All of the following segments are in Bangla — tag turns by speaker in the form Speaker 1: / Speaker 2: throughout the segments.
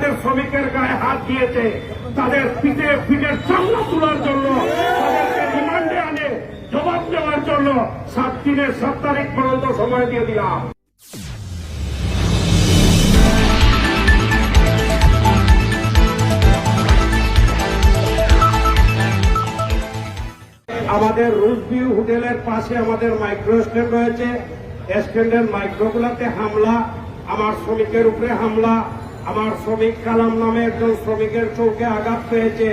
Speaker 1: শ্রমিকের গায়ে হাত দিয়েছে, তাদের পিঠে পিঠের চামড়া তোলার জন্য, তাদেরকে রিমান্ডে আনে, জবাব দেওয়ার জন্য সাত দিনের সাত তারিখ পর্যন্ত সময় দিয়ে দিলাম। আমাদের রুজভিউ হোটেলের পাশে আমাদের মাইক্রো স্ট্যান্ড রয়েছে স্ট্যান্ডের মাইক্রোগুলাতে হামলা, আমার শ্রমিকের উপরে হামলা। আমার শ্রমিক কালাম নামে একজন শ্রমিকের চৌকে আঘাত পেয়েছে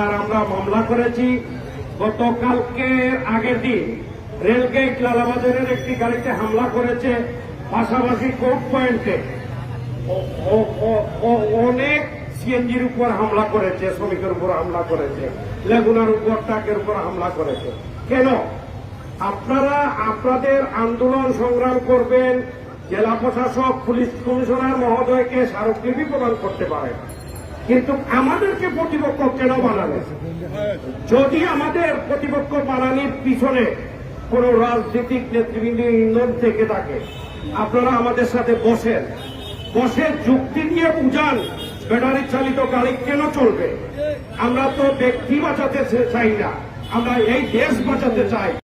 Speaker 1: আর আমরা মামলা করেছি। গতকালকে আগের দিন রেলগেট লালাবাজারের একটি গাড়িতে হামলা করেছে, পাশাপাশি কোর্ট পয়েন্টে। অনেক সিএনজির উপর হামলা করেছে, শ্রমিকের উপর হামলা করেছে, লেগুনার উপর, ট্রাকের উপর হামলা করেছে। কেন? আপনারা আপনাদের আন্দোলন সংগ্রাম করবেন জেলা প্রশাসক, পুলিশ কমিশনার মহোদয়কে স্মারকলিপি প্রদান করতে পারে। কিন্তু আমাদেরকে প্রতিপক্ষ কেন বানাবে? যদি আমাদের প্রতিপক্ষ বানানির পিছনে কোন রাজনৈতিক নেতৃবৃন্দ ইন্ধন থেকে থাকে, আপনারা আমাদের সাথে বসেন। বসে যুক্তি দিয়ে বুঝান, ব্যাটারি চালিত গাড়ি কেন চলবে? আমরা তো ব্যক্তি বাঁচাতে চাই না, আমরা এই দেশ বাঁচাতে চাই।